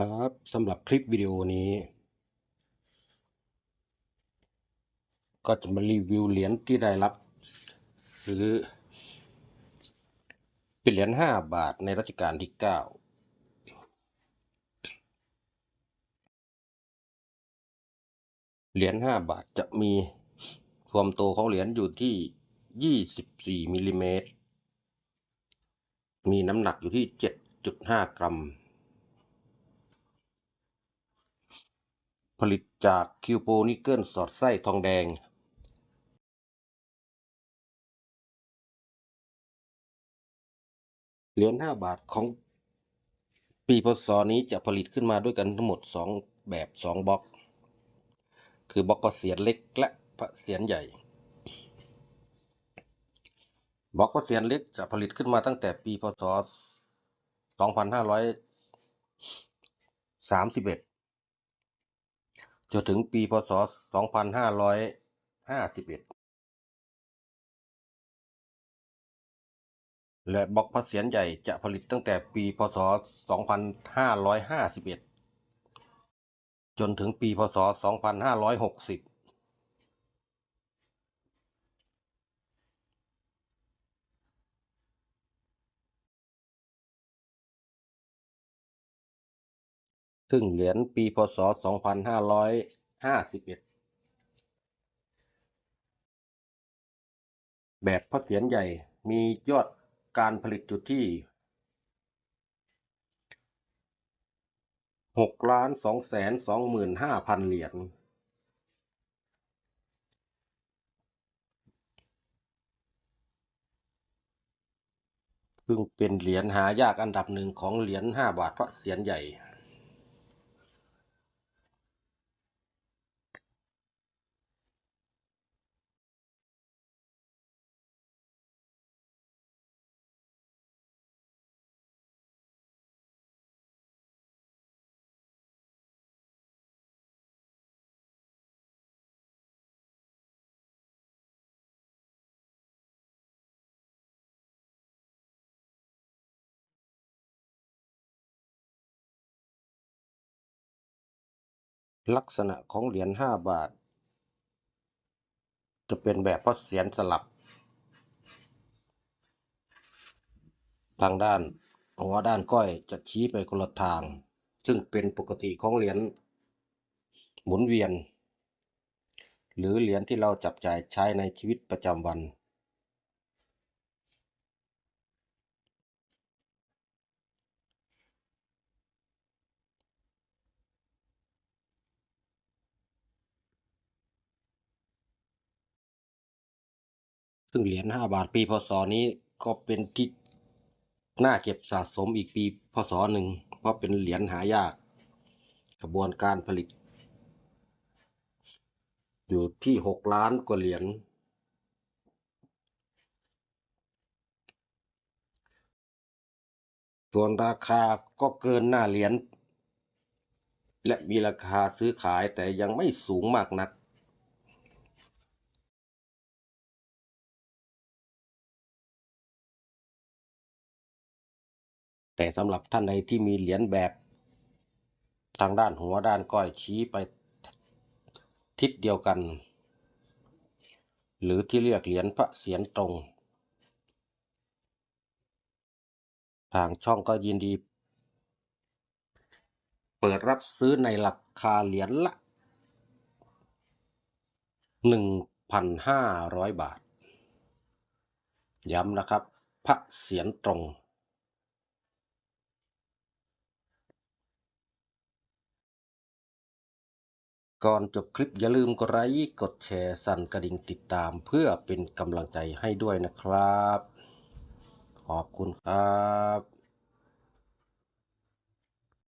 ครับสำหรับคลิปวิดีโอนี้ ก็จะมารีวิวเหรียญที่ได้รับ หรือ เป็นเหรียญห้าบาทในรัชกาลที่เก้าเหรียญห้าบาทจะมีความโตของเหรียญอยู่ที่ยี่สิบสี่มิลลิเมตร มีน้ำหนักอยู่ที่เจ็ดจุดห้ากรัม ผลิตจากคิวโปนิเกิลสอดไส้ทองแดงเหรียญ5บาทของปีพศนี้จะผลิตขึ้นมาด้วยกันทั้งหมด 2 แบบ 2บล็อก คือบล็อกพระเศียรเล็กและพระเศียรใหญ่ บล็อกพระเศียรเล็กจะผลิตขึ้นมาตั้งแต่ปีพศ 2531 จนถึงปีพศ 2551 และบล็อกพระเศียรใหญ่จะผลิตตั้งแต่ปีพศ 2551 จนถึงปีพศ 2560 ซึ่งเหรียญปีพศ 2551 แบบพระเศียรใหญ่มียอดการผลิตอยู่ที่หกล้านสองแสนสองหมื่นห้าพันเหรียญ ซึ่งเป็นเหรียญหายากอันดับหนึ่งของเหรียญห้าบาทพระเศียรใหญ่ ลักษณะของเหรียญห้าบาท จะเป็นแบบพระเศียรสลับ ทางด้านหัวด้านก้อยจะชี้ไปคนละทาง ซึ่งเป็นปกติของเหรียญหมุนเวียน หรือเหรียญที่เราจับจ่ายใช้ในชีวิตประจำวัน ซึ่งเหรียญห้าบาทปีพศนี้ก็เป็นที่น่าเก็บสะสมอีกปีพศหนึ่งเพราะเป็นเหรียญหายากกระบวนการผลิต อยู่ที่หกล้านกว่าเหรียญส่วนราคาก็เกินหน้าเหรียญและมีราคาซื้อขายแต่ยังไม่สูงมากนัก แต่สำหรับท่านใดที่มีเหรียญแบบทางด้านหัวด้านก้อยชี้ไปทิศเดียวกัน หรือที่เรียกเหรียญพระเศียรตรง ทางช่องก็ยินดี เปิดรับซื้อในราคาเหรียญละ 1,500 บาท ย้ำนะครับ พระเศียรตรง ก่อนจบคลิปอย่าลืมกดไลค์กดแชร์สั่นกระดิ่งติดตามเพื่อเป็นกำลังใจให้ด้วยนะครับ ขอบคุณครับ